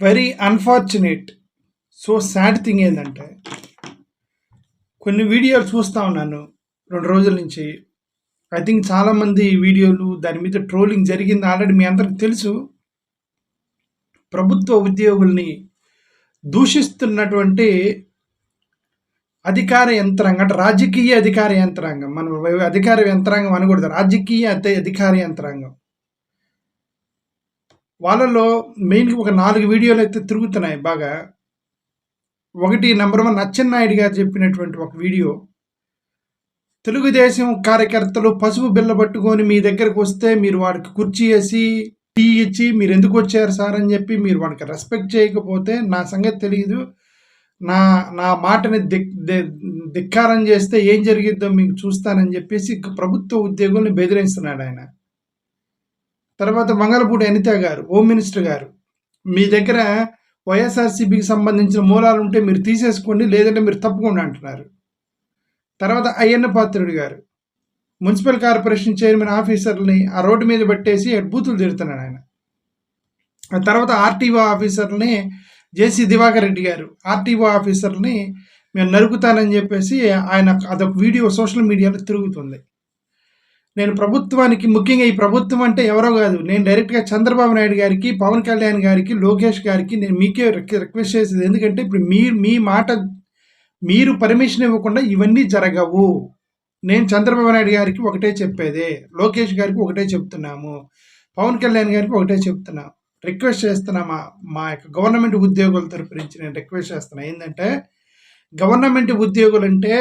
Very unfortunate so sad thing ఏంటంటే కొన్ని వీడియోలు చూస్తూ ఉన్నాను రెండు రోజుల నుంచి. ఐ థింక్ చాలామంది వీడియోలు దాని మీద ట్రోలింగ్ జరిగింది ఆల్రెడీ మీ అందరికి తెలుసు. ప్రభుత్వ ఉద్యోగుల్ని దూషిస్తున్నటువంటి అధికార యంత్రాంగం అంటే రాజకీయ అధికార యంత్రాంగం. మనం అధికార యంత్రాంగం అనకూడదు. రాజకీయ అధికార యంత్రాంగం. వాళ్ళలో మెయిన్గా ఒక నాలుగు వీడియోలు అయితే తిరుగుతున్నాయి బాగా. ఒకటి నెంబర్ వన్ అచ్చెన్నాయుడు గారు చెప్పినటువంటి ఒక వీడియో. తెలుగుదేశం కార్యకర్తలు పసుపు బిల్ల పట్టుకొని మీ దగ్గరకు వస్తే మీరు వాడికి కుర్చీ వేసి టీ ఇచ్చి మీరు ఎందుకు వచ్చారు సార్ అని చెప్పి మీరు వాడికి రెస్పెక్ట్ చేయకపోతే నా సంగతి తెలియదు నా నా మాటని దిక్ ధిక్కారం చేస్తే ఏం జరిగిద్దో మీకు చూస్తానని చెప్పేసి ప్రభుత్వ ఉద్యోగుల్ని బెదిరిస్తున్నాడు ఆయన. తర్వాత మంగళపూడి అనిత గారు హోమ్ మినిస్టర్ గారు మీ దగ్గర వైఎస్ఆర్సీపీకి సంబంధించిన మూలాలు ఉంటే మీరు తీసేసుకోండి లేదంటే మీరు తప్పకుండా అంటున్నారు. తర్వాత అయ్యన్న పాత్రుడు గారు మున్సిపల్ కార్పొరేషన్ చైర్మన్ ఆఫీసర్ని ఆ రోడ్డు మీద పెట్టేసి బూతులు తిడుతున్నాడు ఆయన. ఆ తర్వాత ఆర్టీఓ ఆఫీసర్ని జేసీ దివాకర్ రెడ్డి గారు ఆర్టీఓ ఆఫీసర్ని మేము నరుకుతానని చెప్పేసి ఆయన అదొక వీడియో సోషల్ మీడియాలో తిరుగుతుంది. నేను ప్రభుత్వానికి ముఖ్యంగా ఈ ప్రభుత్వం అంటే ఎవరో కాదు. నేను డైరెక్ట్గా చంద్రబాబు నాయుడు గారికి పవన్ కళ్యాణ్ గారికి లోకేష్ గారికి నేను మీకే రిక్వెస్ట్ చేసేది. ఎందుకంటే ఇప్పుడు మీ మీ మాట మీరు పర్మిషన్ ఇవ్వకుండా ఇవన్నీ జరగవు. నేను చంద్రబాబు నాయుడు గారికి ఒకటే చెప్పేదే. లోకేష్ గారికి ఒకటే చెప్తున్నాము. పవన్ కళ్యాణ్ గారికి ఒకటే చెప్తున్నాం. రిక్వెస్ట్ చేస్తున్నా మా మా యొక్క గవర్నమెంట్ ఉద్యోగుల తరపు నుంచి నేను రిక్వెస్ట్ చేస్తున్నా. ఏంటంటే గవర్నమెంట్ ఉద్యోగులు అంటే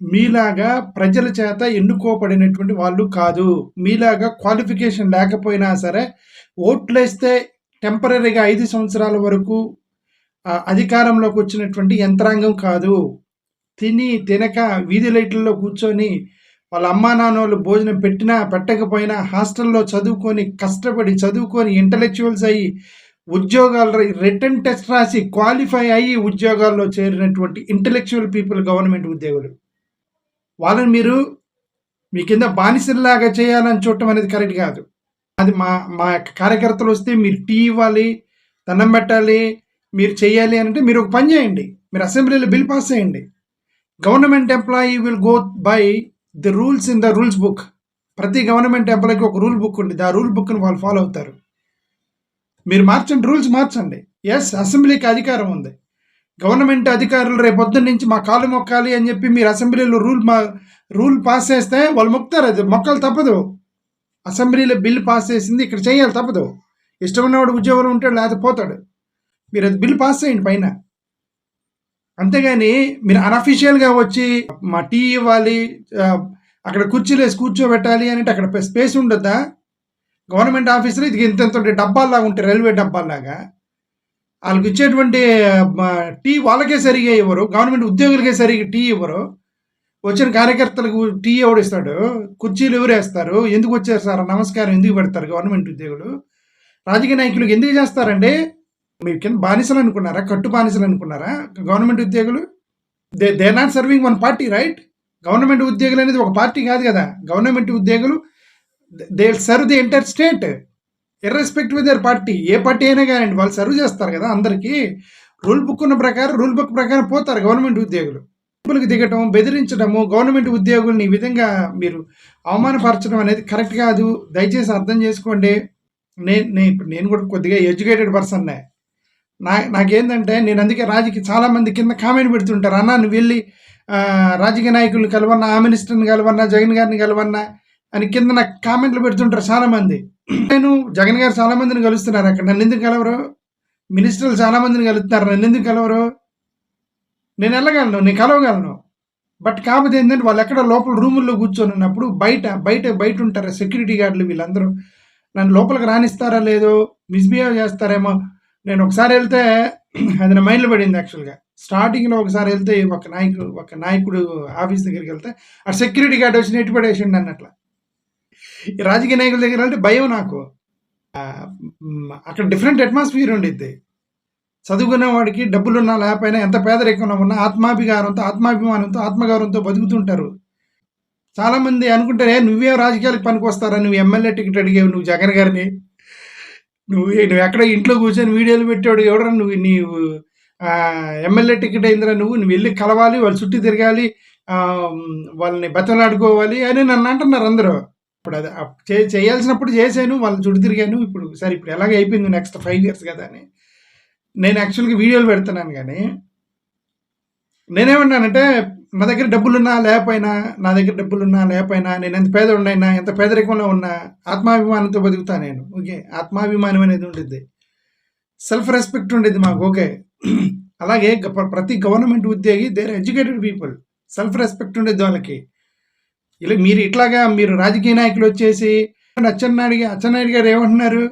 మీలాగా ప్రజల చేత ఎన్నుకోబడినటువంటి వాళ్ళు కాదు. మీలాగా క్వాలిఫికేషన్ లేకపోయినా సరే ఓట్లేస్తే టెంపరీగా ఐదు సంవత్సరాల వరకు అధికారంలోకి వచ్చినటువంటి యంత్రాంగం కాదు. తిని తినక వీధి లైట్లలో కూర్చొని వాళ్ళ అమ్మా నాన్న వాళ్ళు భోజనం పెట్టినా పెట్టకపోయినా హాస్టల్లో చదువుకొని కష్టపడి చదువుకొని ఇంటలెక్చువల్స్ అయ్యి ఉద్యోగాలు రిటర్న్ టెస్ట్ రాసి క్వాలిఫై అయ్యి ఉద్యోగాల్లో చేరినటువంటి ఇంటలెక్చువల్ పీపుల్ గవర్నమెంట్ ఉద్యోగులు. వాళ్ళని మీరు మీ కింద బానిసల్లాగా చేయాలని చూడటం అనేది కరెక్ట్ కాదు. అది మా మా యొక్క కార్యకర్తలు వస్తే మీరు టీ ఇవ్వాలి దండం పెట్టాలి మీరు చేయాలి అని అంటే మీరు ఒక పని చేయండి. మీరు అసెంబ్లీలో బిల్ పాస్ చేయండి. Government employee will go by the rules in the rules book. ప్రతి గవర్నమెంట్ ఎంప్లాయీకి ఒక రూల్ బుక్ ఉంది ఆ రూల్ బుక్ని వాళ్ళు ఫాలో అవుతారు. మీరు మార్చండి రూల్స్ మార్చండి. ఎస్ అసెంబ్లీకి అధికారం ఉంది. గవర్నమెంట్ అధికారులు రేపు నుంచి మా కాలు మొక్కాలి అని చెప్పి మీరు అసెంబ్లీలో రూల్ మా రూల్ పాస్ చేస్తే వాళ్ళు మొక్కుతారు. అది మొక్కలు తప్పదు. అసెంబ్లీలో బిల్ పాస్ చేసింది ఇక్కడ చేయాలి తప్పదు. ఇష్టం ఉన్నవాడు ఉద్యోగంలో ఉంటాడు లేకపోతే పోతాడు. మీరు అది బిల్ పాస్ చేయండి పైన. అంతేగాని మీరు అన్అఫీషియల్గా వచ్చి మా టీ ఇవ్వాలి అక్కడ కుర్చీలు వేసి కూర్చోబెట్టాలి అని అంటే అక్కడ స్పేస్ ఉండద్దా? గవర్నమెంట్ ఆఫీసులో ఇది ఇంత ఇంత ఉంటే డబ్బాల్లాగా ఉంటాయి రైల్వే డబ్బాల్లాగా? వాళ్ళకి ఇచ్చేటువంటి టీ వాళ్ళకే సరిగా ఇవ్వరు. గవర్నమెంట్ ఉద్యోగులకే సరిగా టీ ఇవ్వరు. వచ్చిన కార్యకర్తలకు టీ ఎవడు ఇస్తాడు? కుర్చీలు ఎవరేస్తారు ఎందుకు వచ్చారు సార్? నమస్కారం ఎందుకు పెడతారు గవర్నమెంట్ ఉద్యోగులు? రాజకీయ నాయకులకు ఎందుకు చేస్తారండి? మీరు కింద బానిసలు అనుకున్నారా? కట్టు బానిసలు అనుకున్నారా? గవర్నమెంట్ ఉద్యోగులు? They they not serving one party right? Government ఉద్యోగులు అనేది ఒక పార్టీ కాదు కదా. గవర్నమెంట్ ఉద్యోగులు they serve the entire state. Irrespective the party A party అయినా కానీ వాళ్ళు సర్వ్ చేస్తారు కదా అందరికీ రూల్ బుక్ ఉన్న ప్రకారం రూల్ బుక్ ప్రకారం పోతారు గవర్నమెంట్ ఉద్యోగులు. డబ్బులకు దిగటం బెదిరించడము గవర్నమెంట్ ఉద్యోగుల్ని ఈ విధంగా మీరు అవమానపరచడం అనేది కరెక్ట్ కాదు. దయచేసి అర్థం చేసుకోండి. నేను నేను ఇప్పుడు నేను కూడా కొద్దిగా ఎడ్యుకేటెడ్ పర్సన్నే నా. నాకేంటంటే నేను అందుకే రాజకీయ చాలామంది కింద కామెంట్ పెడుతుంటారు. అన్న నువ్వు వెళ్ళి రాజకీయ నాయకులను కలవన్నా ఆ మినిస్టర్ని కలవన్నా జగన్ గారిని కలవన్నా అని కింద నాకు కామెంట్లు పెడుతుంటారు చాలామంది నేను జగన్ గారు చాలా మందిని కలుస్తున్నారు అక్కడ. నన్ను ఎందుకు కలవరు? మినిస్టర్లు చాలా మందిని కలుస్తున్నారు. నన్ను ఎందుకు కలవరు? నేను వెళ్ళగలను నేను కలవగలను. బట్ కాకపోతే ఏంటంటే వాళ్ళు ఎక్కడ లోపల రూముల్లో కూర్చొని ఉన్నప్పుడు బయట బయట బయట ఉంటారు సెక్యూరిటీ గార్డులు వీళ్ళందరూ? నన్ను లోపలికి రాణిస్తారా లేదో? మిస్బిహేవ్ చేస్తారేమో? నేను ఒకసారి వెళ్తే అది నా మైండ్లో పడింది యాక్చువల్గా. స్టార్టింగ్లో ఒకసారి వెళ్తే ఒక నాయకుడు ఒక నాయకుడు ఆఫీస్ దగ్గరికి వెళ్తే ఆ సెక్యూరిటీ గార్డ్ వచ్చి నెట్టి పడేసిండు అన్నట్ల. రాజకీయ నాయకుల దగ్గర అంటే భయం నాకు. అక్కడ డిఫరెంట్ అట్మాస్ఫియర్ ఉండిద్ది. చదువుకున్న వాడికి డబ్బులున్నా లేకపోయినా ఎంత పేదరికంలో ఉన్నా ఆత్మాభిగారంతో ఆత్మాభిమానంతో ఆత్మగౌరవంతో బతుకుతుంటారు. చాలామంది అనుకుంటారే నువ్వే రాజకీయాలకు పనికొస్తారా? నువ్వు ఎమ్మెల్యే టికెట్ అడిగావు నువ్వు జగన్ గారిని. నువ్వు నువ్వు ఎక్కడ ఇంట్లో కూర్చొని వీడియోలు పెట్టాడు ఎవడరా? నువ్వు నీవు ఎమ్మెల్యే టికెట్ అయిందిరా నువ్వు? నువ్వు వెళ్ళి కలవాలి వాళ్ళు చుట్టూ తిరగాలి వాళ్ళని బతలాడుకోవాలి అని నన్ను అంటున్నారు అందరూ. ఇప్పుడు అది చే- చేయాల్సినప్పుడు చేశాను వాళ్ళు చుట్టూ తిరిగాను. ఇప్పుడు సరే ఇప్పుడు ఎలాగ అయిపోయింది నెక్స్ట్ ఫైవ్ ఇయర్స్ కదా అని. నేను యాక్చువల్గా వీడియోలు పెడుతున్నాను కానీ నేనేమన్నానంటే నా దగ్గర డబ్బులున్నా లేకపోయినా నా దగ్గర డబ్బులున్నా లేకపోయినా నేను ఎంత పేద ఎంత పేదరికంలో ఉన్నా ఆత్మాభిమానంతో బతుకుతా నేను. ఓకే? ఆత్మాభిమానం అనేది ఉంటుంది సెల్ఫ్ రెస్పెక్ట్ ఉండేది మాకు ఓకే? అలాగే ప్ర- ప్రతి గవర్నమెంట్ ఉద్యోగి they're educated people self respect ఉండేది వాళ్ళకి. ఇలా మీరు ఇట్లాగా మీరు రాజకీయ నాయకులు వచ్చేసి అచ్చెన్నాయుడు అచ్చెన్నాయుడు గారు ఏమంటున్నారు?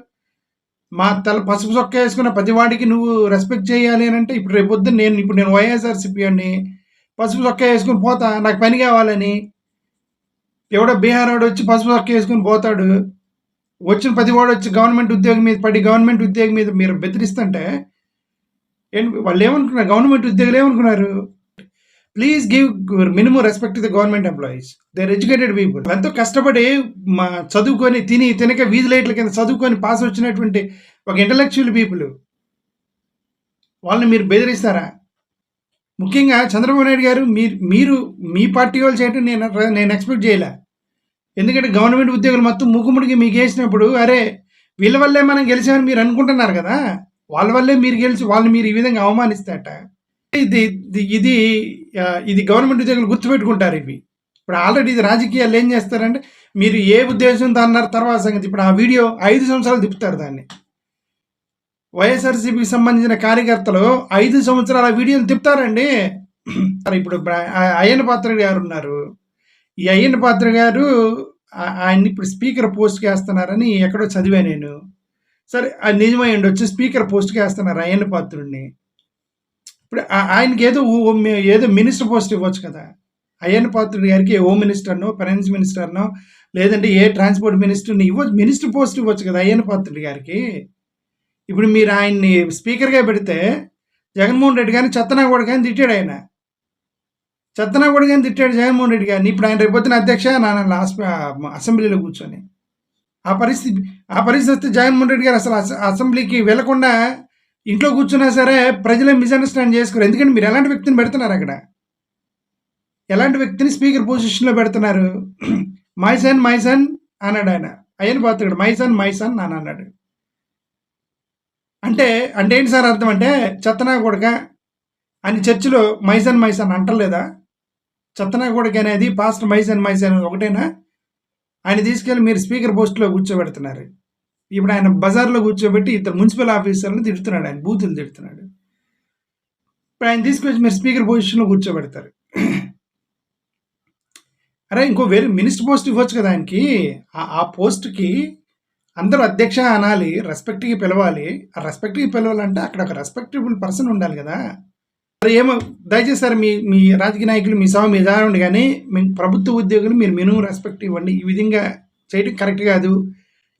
మా తల పసుపు చొక్క వేసుకున్న ప్రతివాడికి నువ్వు రెస్పెక్ట్ చేయాలి అని అంటే ఇప్పుడు రేపు పొద్దున్న నేను ఇప్పుడు నేను వైఎస్ఆర్సీపీ అని పసుపు చొక్క వేసుకుని పోతా నాకు పని కావాలని. ఎవడో బీహార్ వాడు వచ్చి పసుపు చొక్క వేసుకుని పోతాడు. వచ్చిన ప్రతివాడు వచ్చి గవర్నమెంట్ ఉద్యోగం మీద పడి గవర్నమెంట్ ఉద్యోగం మీద మీరు బెదిరిస్తుంటే వాళ్ళు ఏమనుకున్నారు? గవర్నమెంట్ ఉద్యోగులు ఏమనుకున్నారు? Please give minimum respect the government employees they're educated people ఎంతో కష్టపడి మా చదువుకొని తిని తినక వీధి లైట్ల కింద చదువుకొని పాస్ వచ్చినటువంటి ఒక ఇంటలెక్చువల్ పీపుల్ వాళ్ళని మీరు బెదిరిస్తారా? ముఖ్యంగా చంద్రబాబు నాయుడు గారు మీరు మీరు మీ పార్టీ వాళ్ళు చేయటం నేను నేను ఎక్స్పెక్ట్ చేయలే. ఎందుకంటే గవర్నమెంట్ ఉద్యోగులు మొత్తం ముక్కుముడికి మీకు వేసినప్పుడు అరే వీళ్ళ వల్లే మనం గెలిచామని మీరు అనుకుంటున్నారు కదా? వాళ్ళ వల్లే మీరు గెలిచి వాళ్ళని మీరు ఈ విధంగా అవమానిస్తాట ఇది ఇది- ఇది గవర్నమెంట్ ఉద్యోగులు గుర్తుపెట్టుకుంటారు ఇవి. ఇప్పుడు ఆల్రెడీ ఇది రాజకీయాలు ఏం చేస్తారంటే మీరు ఏ ఉద్దేశంతో అన్నారు తర్వాత సంగతి. ఇప్పుడు ఆ వీడియో ఐదు సంవత్సరాలు తిప్పుతారు దాన్ని. వైఎస్ఆర్సీపీకి సంబంధించిన కార్యకర్తలు ఐదు సంవత్సరాల వీడియోలు తిప్పుతారండి. ఇప్పుడు బ్ర- అయ్యన్న పాత్ర గారు ఉన్నారు. ఈ అయ్యన్న పాత్ర గారు ఆయన్ని ఇప్పుడు స్పీకర్ పోస్ట్కి వేస్తున్నారని ఎక్కడో చదివా నేను. సరే అది నిజమై ఉండొచ్చు. స్పీకర్ పోస్ట్కి వేస్తున్నారు అయ్యన్న పాత్రుడిని ఇప్పుడు ఆయనకి ఏదో ఏదో మినిస్టర్ పోస్ట్ ఇవ్వచ్చు కదా. అయ్యన్న పాత్రుడి గారికి హోమ్ మినిస్టర్నో ఫైనాన్స్ మినిస్టర్నో లేదంటే ఏ ట్రాన్స్పోర్ట్ మినిస్టర్ని ఇవ్వచ్చు మినిస్టర్ పోస్ట్ ఇవ్వచ్చు కదా అయ్యన్న పాత్రుడి గారికి. ఇప్పుడు మీరు ఆయన్ని స్పీకర్గా పెడితే జగన్మోహన్ రెడ్డి గారిని చెత్తనాగూడ కానీ తిట్టాడు ఆయన. చెత్తనాగూడ కానీ తిట్టాడు జగన్మోహన్ రెడ్డి గారిని. ఇప్పుడు ఆయన రేపొద్దున అధ్యక్ష నాన్న అసెంబ్లీలో కూర్చొని. ఆ పరిస్థితి ఆ పరిస్థితి వస్తే జగన్మోహన్ రెడ్డి గారు అసలు అసెంబ్లీకి వెళ్ళకుండా ఇంట్లో కూర్చున్నా సరే ప్రజలే మిస్అండర్స్టాండ్ చేసుకోరు. ఎందుకంటే మీరు ఎలాంటి వ్యక్తిని పెడుతున్నారు అక్కడ? ఎలాంటి వ్యక్తిని స్పీకర్ పొజిషన్లో పెడుతున్నారు? మై సన్ మై సన్ అన్నాడు ఆయన. అయ్యని Patrudu my son my son అని అన్నాడు. అంటే అంటే ఏంటి సార్ అర్థం అంటే చెత్తనా కొడక అని చర్చిలో మైసన్ మైసన్ అంటలేదా? చెత్తనా కొడక అనేది పాస్టర్ మైసన్ మైసన్ ఒకటేనా? ఆయన తీసుకెళ్ళి మీరు స్పీకర్ పోస్ట్లో కూర్చోబెడుతున్నారు. ఇప్పుడు ఆయన బజార్లో కూర్చోబెట్టి ఇతర మున్సిపల్ ఆఫీసర్ని తిడుతున్నాడు ఆయన బూతులు తిడుతున్నాడు. ఇప్పుడు ఆయన తీసుకొచ్చి మీరు స్పీకర్ పొజిషన్లో కూర్చోబెడతారు. అరే ఇంకో వేరే మినిస్టర్ పోస్ట్ ఇవ్వచ్చు కదా ఆయనకి. ఆ- పోస్ట్కి అందరూ అధ్యక్ష అనాలి రెస్పెక్ట్కి పిలవాలి. ఆ రెస్పెక్ట్కి పిలవాలంటే అక్కడ ఒక రెస్పెక్టబుల్ పర్సన్ ఉండాలి కదా. మరి ఏమో దయచేసి సార్ మీ మీ రాజకీయ నాయకులు మీ సభ మీద ఉండి కానీ మీ ప్రభుత్వ ఉద్యోగులు మీరు మినిమం రెస్పెక్ట్ ఇవ్వండి. ఈ విధంగా చేయడం కరెక్ట్ కాదు.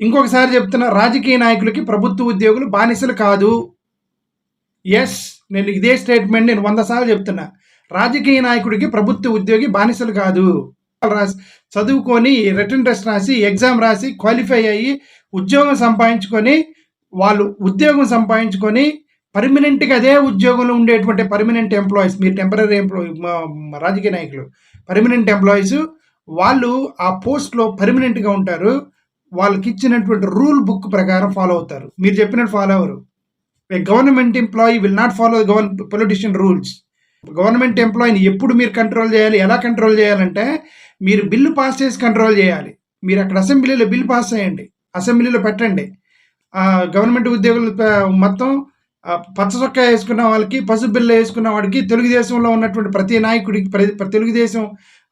ఇంకొకసారి చెప్తున్నా రాజకీయ నాయకులకి ప్రభుత్వ ఉద్యోగులు బానిసలు కాదు. ఎస్ నేను ఇదే స్టేట్మెంట్ నేను వంద సార్లు చెప్తున్నా. రాజకీయ నాయకుడికి ప్రభుత్వ ఉద్యోగి బానిసలు కాదు. రాసి చదువుకొని రిటర్న్ టెస్ట్ రాసి ఎగ్జామ్ రాసి క్వాలిఫై అయ్యి ఉద్యోగం సంపాదించుకొని వాళ్ళు ఉద్యోగం సంపాదించుకొని పర్మనెంట్గా అదే ఉద్యోగంలో ఉండేటువంటి పర్మనెంట్ ఎంప్లాయీస్ మీరు టెంపరీ ఎంప్లాయీ రాజకీయ నాయకులు పర్మనెంట్ ఎంప్లాయీస్ వాళ్ళు ఆ పోస్ట్లో పర్మనెంట్గా ఉంటారు. వాళ్ళకి ఇచ్చినటువంటి రూల్ బుక్ ప్రకారం ఫాలో అవుతారు. మీరు చెప్పినట్టు follow hour a government employee will not follow గవర్న politician rules. Government ఎంప్లాయీని ఎప్పుడు మీరు కంట్రోల్ చేయాలి ఎలా కంట్రోల్ చేయాలంటే మీరు బిల్లు పాస్ చేసి కంట్రోల్ చేయాలి. మీరు అక్కడ అసెంబ్లీలో బిల్లు పాస్ చేయండి అసెంబ్లీలో పెట్టండి. గవర్నమెంట్ ఉద్యోగులు మొత్తం పచ్చ చొక్కా వేసుకున్న వాళ్ళకి పసుపు బిల్ల వేసుకున్న వాడికి తెలుగుదేశంలో ఉన్నటువంటి ప్రతి నాయకుడికి ప్రతి తెలుగుదేశం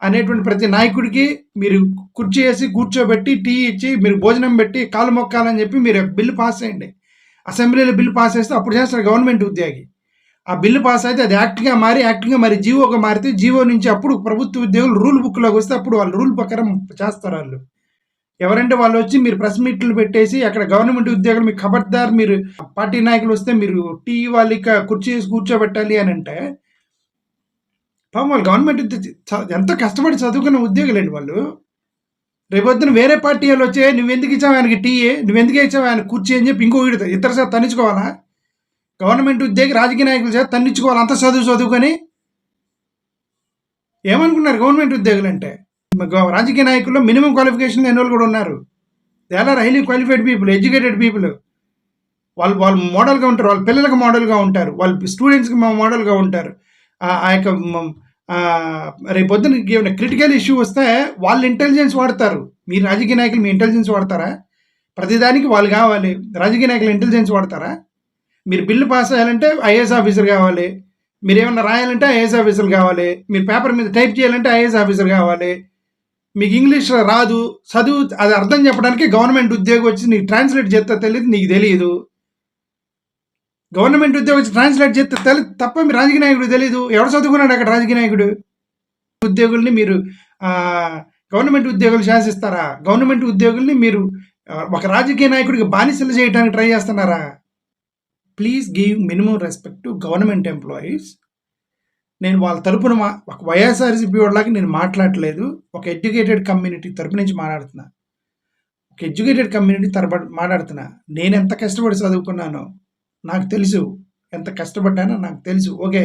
అనేటువంటి ప్రతి నాయకుడికి మీరు కుర్చీ వేసి కూర్చోబెట్టి టీ ఇచ్చి మీరు భోజనం పెట్టి కాలు మొక్కాలని చెప్పి మీరు బిల్లు పాస్ చేయండి. అసెంబ్లీలో బిల్లు పాస్ చేస్తే అప్పుడు చేస్తారు గవర్నమెంట్ ఉద్యోగి. ఆ బిల్లు పాస్ అయితే అది యాక్ట్గా మారి యాక్ట్గా మరి జీవోగా మారితే జీవో నుంచి అప్పుడు ప్రభుత్వ ఉద్యోగులు రూల్ బుక్లోకి వస్తే అప్పుడు వాళ్ళు రూల్ ప్రకారం చేస్తారు వాళ్ళు. ఎవరంటే వాళ్ళు వచ్చి మీరు ప్రెస్ మీట్లు పెట్టేసి అక్కడ గవర్నమెంట్ ఉద్యోగులు మీకు ఖబర్దార్ మీరు పార్టీ నాయకులు వస్తే మీరు టీ వాళ్ళకి కుర్చీ కూర్చోబెట్టాలి అని అంటే పాపం వాళ్ళు గవర్నమెంట్ ఉద్య- ఎంతో కష్టపడి చదువుకున్న ఉద్యోగులండి వాళ్ళు. రేపొద్దున వేరే పార్టీ వాళ్ళు వచ్చే నువ్వు ఎందుకు ఇచ్చావు ఆయనకి టీ? నువ్వు ఎందుకు ఇచ్చావు ఆయన కుర్చీ? అని చెప్పి ఇంకో వీడితో ఇద్దరు సార్ తన్నించుకోవాలా గవర్నమెంట్ ఉద్యోగి రాజకీయ నాయకులు చేత తన్నించుకోవాలి అంత చదువు చదువుకొని? ఏమనుకున్నారు గవర్నమెంట్ ఉద్యోగులు అంటే రాజకీయ నాయకుల్లో మినిమం క్వాలిఫికేషన్ ఎన్ని వాళ్ళు కూడా ఉన్నారు. They are highly qualified people educated people వాళ్ళు వాళ్ళు మోడల్గా ఉంటారు వాళ్ళ పిల్లలకు మోడల్గా ఉంటారు వాళ్ళ స్టూడెంట్స్కి మా మోడల్గా ఉంటారు. ఆ యొక్క రేపు పొద్దున ఏమైనా క్రిటికల్ ఇష్యూ వస్తే వాళ్ళు ఇంటెలిజెన్స్ వాడతారు. మీరు రాజకీయ నాయకులు మీ ఇంటెలిజెన్స్ వాడతారా? ప్రతిదానికి వాళ్ళు కావాలి. రాజకీయ నాయకులు ఇంటెలిజెన్స్ వాడతారా? మీరు బిల్లు పాస్ అయ్యాలంటే ఐఏఎస్ ఆఫీసర్ కావాలి. మీరు ఏమన్నా రాయాలంటే ఐఏఎస్ ఆఫీసర్ కావాలి. మీరు పేపర్ మీద టైప్ చేయాలంటే ఐఏఎస్ ఆఫీసర్ కావాలి. మీకు ఇంగ్లీష్ రాదు. చదువు అది అర్థం చెప్పడానికి గవర్నమెంట్ ఉద్యోగం వచ్చి నీకు ట్రాన్స్లేట్ చేస్తా తెలియదు నీకు తెలియదు. గవర్నమెంట్ ఉద్యోగం ట్రాన్స్లేట్ చేస్తే తెలి తప్ప మీ రాజకీయ నాయకుడు తెలియదు ఎవరు చదువుకున్నాడు అక్కడ రాజకీయ నాయకుడు? ఉద్యోగుల్ని మీరు గవర్నమెంట్ ఉద్యోగులు శాసిస్తారా? గవర్నమెంట్ ఉద్యోగుల్ని మీరు ఒక రాజకీయ నాయకుడికి బానిసలు చేయడానికి ట్రై చేస్తున్నారా? Please give minimum respect to government employees. నేను వాళ్ళ తరపున మా ఒక వైఎస్ఆర్సీపీ వాళ్ళకి నేను మాట్లాడట్లేదు ఒక ఎడ్యుకేటెడ్ కమ్యూనిటీ తరపు నుంచి మాట్లాడుతున్నా. ఒక ఎడ్యుకేటెడ్ కమ్యూనిటీ తరపు మాట్లాడుతున్నా. నేను ఎంత కష్టపడి చదువుకున్నానో. నాకు తెలుసు. ఎంత కష్టపడ్డానో నాకు తెలుసు. ఓకే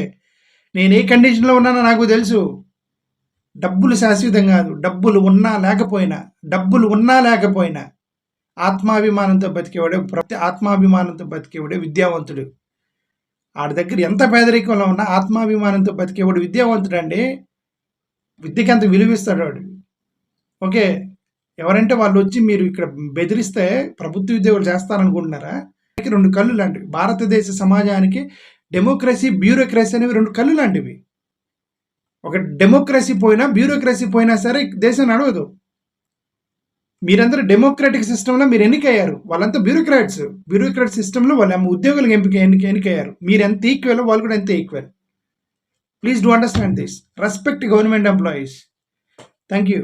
నేను ఏ కండిషన్లో ఉన్నానో నాకు తెలుసు. డబ్బులు శాశ్వతం కాదు. డబ్బులు ఉన్నా లేకపోయినా డబ్బులు ఉన్నా లేకపోయినా ఆత్మాభిమానంతో బతికేవాడే ప్రతి ఆత్మాభిమానంతో బతికేవాడే విద్యావంతుడు. ఆడి దగ్గర ఎంత పేదరికంలో ఉన్నా ఆత్మాభిమానంతో బతికేవాడు విద్యావంతుడు అండి. విద్యకి అంత విలువిస్తాడు వాడు. ఓకే ఎవరంటే వాళ్ళు వచ్చి మీరు ఇక్కడ బెదిరిస్తే ప్రభుత్వ ఉద్యోగులు చేస్తారనుకుంటున్నారా? రెండు కళ్ళు లాంటివి. భారతదేశ సమాజానికి డెమోక్రసీ బ్యూరోక్రసీ అనేవి రెండు కళ్ళు లాంటివి. ఒక డెమోక్రసీ పోయినా బ్యూరోక్రసీ పోయినా సరే దేశం నడవదు. మీరందరూ డెమోక్రాటిక్ సిస్టంలో మీరు ఎన్నికయ్యారు. వాళ్ళంతా బ్యూరోక్రాట్స్. బ్యూరోక్రాట్ సిస్టంలో వాళ్ళు ఉద్యోగులకు ఎంపిక ఎన్నిక ఎన్నికయ్యారు. మీరు ఎంత ఈక్వల్ వాళ్ళు కూడా ఎంత equal please do understand this respect government employees thank you